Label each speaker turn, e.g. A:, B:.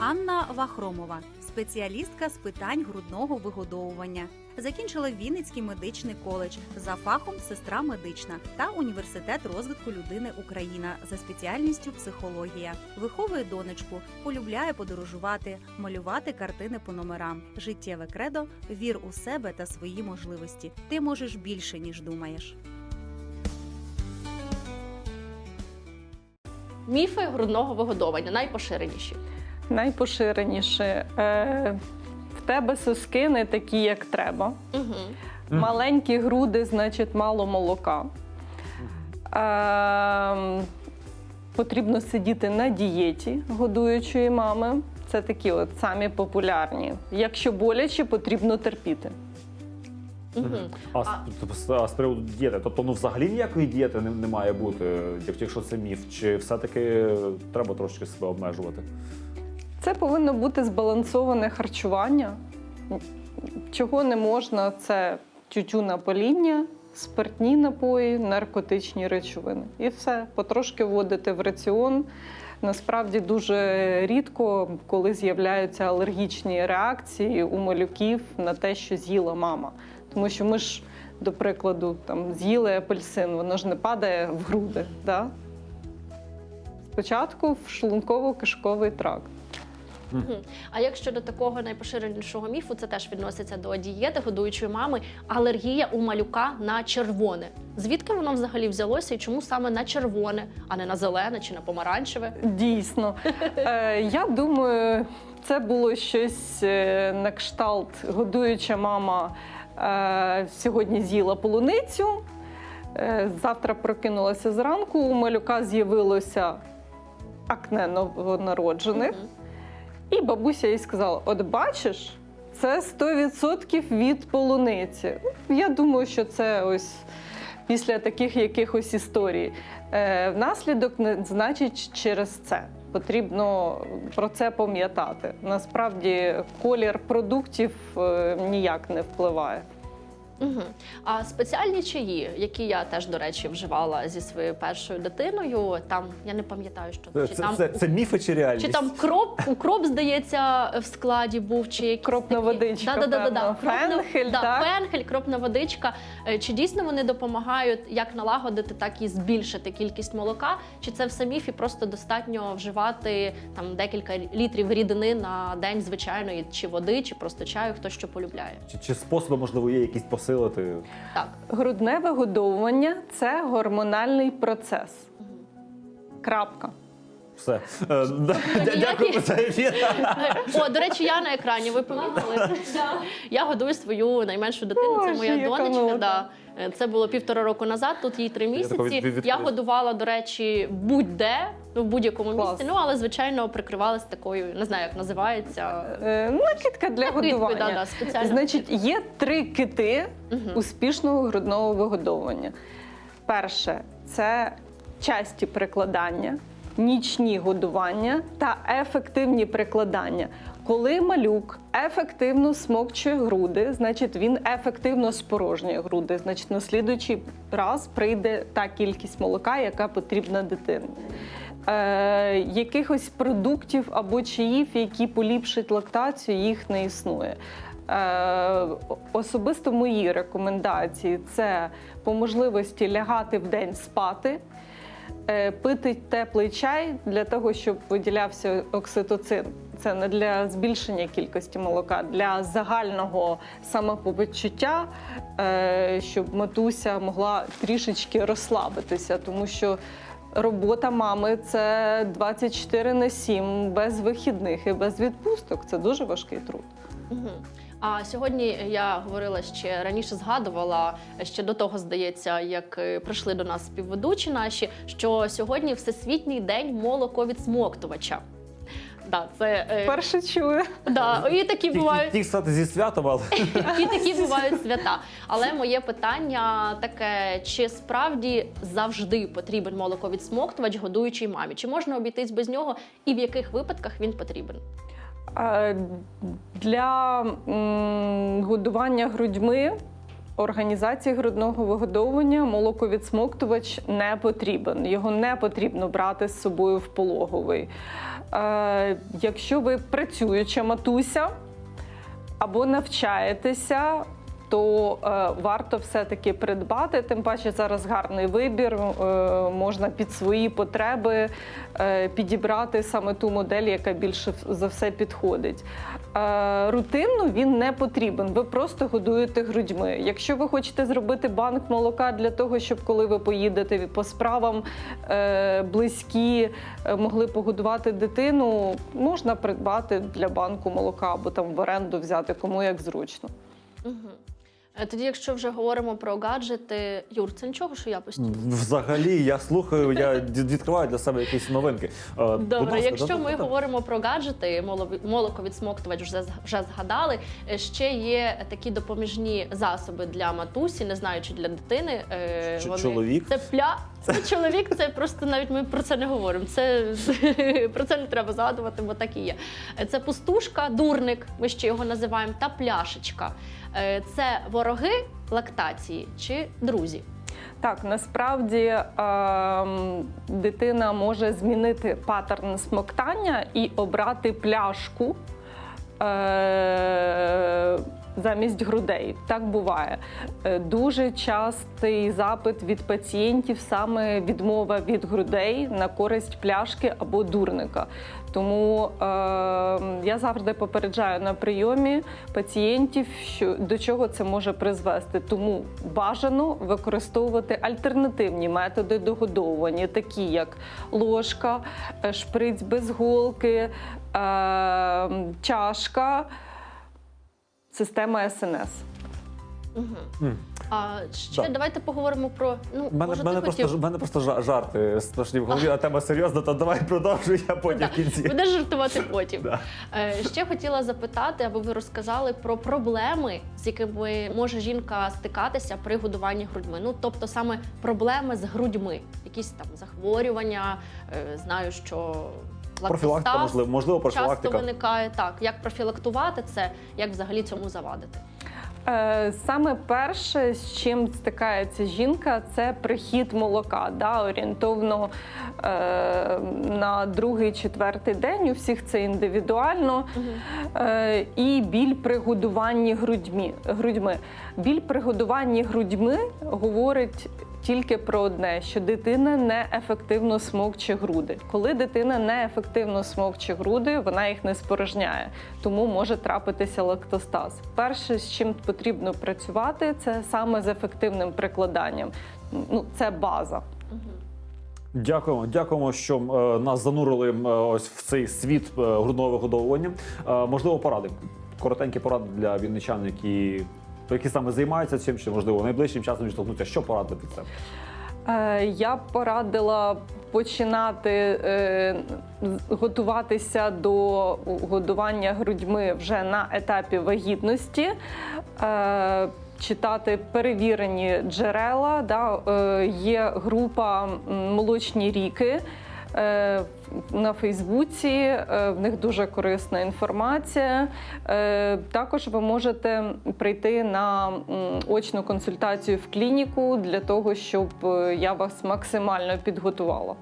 A: Анна Вахромова, спеціалістка з питань грудного вигодовування. Закінчила Вінницький медичний коледж за фахом сестра медична та університет розвитку людини Україна за спеціальністю психологія. Виховує донечку, полюбляє подорожувати, малювати картини по номерам. Життєве кредо вір у себе та свої можливості. Ти можеш більше ніж думаєш.
B: Міфи грудного вигодовування найпоширеніші.
C: Найпоширеніше. Е, в тебе соски не такі, як треба.
B: Угу.
C: Маленькі груди, значить, мало молока. Е, потрібно сидіти на дієті годуючої мами. Це такі от самі популярні. Якщо боляче, потрібно терпіти.
B: Угу.
D: А, з- тобто, а з приводу дієти, тобто ну взагалі ніякої дієти не, не має бути, якщо це міф, чи все-таки треба трошки себе обмежувати?
C: Це повинно бути збалансоване харчування. Чого не можна, це тютюна паління, спиртні напої, наркотичні речовини. І все, потрошки вводити в раціон. Насправді дуже рідко, коли з'являються алергічні реакції у малюків на те, що з'їла мама. Тому що ми ж, до прикладу, там з'їли апельсин, воно ж не падає в груди. Да? Спочатку в шлунково-кишковий тракт.
B: А як щодо такого найпоширенішого міфу, це теж відноситься до дієти годуючої мами, алергія у малюка на червоне. Звідки воно взагалі взялося і чому саме на червоне, а не на зелене чи на помаранчеве?
C: Дійсно. Е, я думаю, це було щось е, на кшталт. Годуюча мама е, сьогодні з'їла полуницю. Е, завтра прокинулася зранку. У малюка з'явилося акне новонароджених.
B: Мгм.
C: І бабуся їй сказала: От бачиш, це 100% від полуниці. Я думаю, що це ось після таких якихось історій. Е, внаслідок не значить через це. Потрібно про це пам'ятати. Насправді колір продуктів е, ніяк не впливає.
B: Угу. А спеціальні чаї, які я теж, до речі, вживала зі своєю першою дитиною, там я не пам'ятаю, що
D: Це,
B: чи
D: це,
B: там
D: це, це міфи чи реальність?
B: Чи там кроп, укроп, здається, в складі був, чи якісь
C: Кропна водичка,
B: Да, да, да, да,
C: Фенхель,
B: да,
C: так?
B: фенхель, кропна водичка. Е, Чи дійсно вони допомагають як налагодити, так і збільшити кількість молока? Чи це все міф і просто достатньо вживати там декілька літрів рідини на день звичайної чи води, чи просто чаю, хто що полюбляє?
D: Чи, чи способи, можливо, є якісь посилити?
B: Так.
C: Грудне вигодовування це гормональний процес. Крапка.
D: Все. Е, да, дя- Дякую за ефір.
B: О, до речі, я на екрані. Ви помітили? Я годую свою найменшу дитину. Це
C: Боже,
B: моя
C: яка
B: донечка. Да. Е, Це було півтора року назад. Тут їй три місяці.
D: від-
B: Я годувала, до речі, будь-де. Ну, в будь-якому
C: Клас.
B: місці, ну але звичайно прикривалась такою, не знаю, як називається.
C: Е, накидка для
B: Накидкою,
C: годування.
B: да, да, спеціально.
C: Значить, є три кити
B: Мгм.
C: успішного грудного вигодовування. Перше це часті прикладання, нічні годування та ефективні прикладання. Коли малюк ефективно смокчує груди, значить він ефективно спорожнює груди. Значить, на слідуючий раз прийде та кількість молока, яка потрібна дитині. Е, якихось продуктів або чаїв, які поліпшать лактацію, їх не існує. Е, особисто мої рекомендації це по можливості лягати в день спати, е, пити теплий чай для того, щоб виділявся окситоцин. Це не для збільшення кількості молока, для загального самопочуття, е, щоб матуся могла трішечки розслабитися, тому що робота мами це 24 на 7, без вихідних і без відпусток. Це дуже важкий труд.
B: Угу. А сьогодні я говорила ще раніше, згадувала ще до того, здається, як е, прийшли до нас співведучі наші, що сьогодні всесвітній день молоковідсмоктувача. Да, це е,
C: Перше чую.
B: да, і такі бувають.
D: Тільки стати зі святом, але
B: І такі бувають свята. Але моє питання таке: чи справді завжди потрібен молоковідсмоктувач годуючій мамі? Чи можна обійтись без нього, і в яких випадках він потрібен?
C: Е, Для м, годування грудьми організації грудного вигодовування молоковідсмоктувач не потрібен. Його не потрібно брати з собою в пологовий. Якщо ви працююча матуся або навчаєтеся, то е, варто все-таки придбати. Тим паче зараз гарний вибір. е, можна під свої потреби е, підібрати саме ту модель, яка більше за все підходить. Е, рутинно він не потрібен. Ви просто годуєте грудьми. Якщо ви хочете зробити банк молока для того, щоб коли ви поїдете по справам е, близькі е, могли погодувати дитину, можна придбати для банку молока або там в оренду взяти, кому як зручно.
B: Угу. Тоді, якщо вже говоримо про гаджети, Юр, це нічого, що я постійно.
D: Взагалі, я слухаю, я відкриваю для себе якісь новинки. Е,
B: Добре,
D: ласка,
B: якщо
D: да-
B: ми
D: да- да.
B: говоримо про гаджети, молоко відсмоктувач вже вже згадали. е, Ще є такі допоміжні засоби для матусі, не знаю, чи для дитини. е,
D: Вони... чоловік?
B: Це пля. Це чоловік, це просто навіть ми про це не говоримо. Це про це не треба згадувати, бо так і є. Е, Це пустушка, дурник, ми ще його називаємо, та пляшечка. Е, Це вороги лактації чи друзі.
C: Так, насправді ем, дитина може змінити паттерн смоктання і обрати пляшку. Е- Замість грудей так буває. Е, Дуже частий запит від пацієнтів саме відмова від грудей на користь пляшки або дурника. Тому е, я завжди попереджаю на прийомі пацієнтів, що до чого це може призвести. Тому бажано використовувати альтернативні методи догодовування, такі як ложка, е, шприць без голки, е, чашка, система СНС.
B: Угу. А ще
D: Да.
B: давайте поговоримо про ну
D: У мене,
B: може,
D: мене,
B: ти
D: просто,
B: хотів
D: мене просто жа- жарти страшні в голові, а тема серйозна, то давай продовжуй, я потім в кінці.
B: Будеш жартувати потім.
D: Да.
B: Е, Ще хотіла запитати, аби ви розказали про проблеми, з якими може жінка стикатися при годуванні грудьми. Ну тобто саме проблеми з грудьми, якісь там захворювання. е, Знаю, що
D: Профілактика, можливо, можливо,
B: часто виникає. Так, як профілактувати це, як взагалі цьому завадити?
C: Е, Саме перше, з чим стикається жінка, це прихід молока. Да, орієнтовно е, на другий, четвертий день. У всіх це індивідуально. Е, і біль при годуванні грудьми. грудьми. Біль при годуванні грудьми говорить. Тільки про одне, що дитина неефективно смокче груди. Коли дитина неефективно смокче груди, вона їх не спорожняє, тому може трапитися лактостаз. Перше, з чим потрібно працювати, це саме з ефективним прикладанням. Ну, це база.
D: Дякуємо, дякуємо, що е, нас занурили е, ось в цей світ е, грудного вигодовування. Можливо, поради. Коротенькі поради для вінничан, які, які саме займаються цим, чи можливо найближчим часом відштовхнуться. Що порадити себе?
C: Е, Я б порадила починати е, готуватися до годування грудьми вже на етапі вагітності. Е, Читати перевірені джерела. Да, є група молочні ріки. Е, На Фейсбуці е, в них дуже корисна інформація. Е, Також ви можете прийти на очну консультацію в клініку для того, щоб я вас максимально підготувала.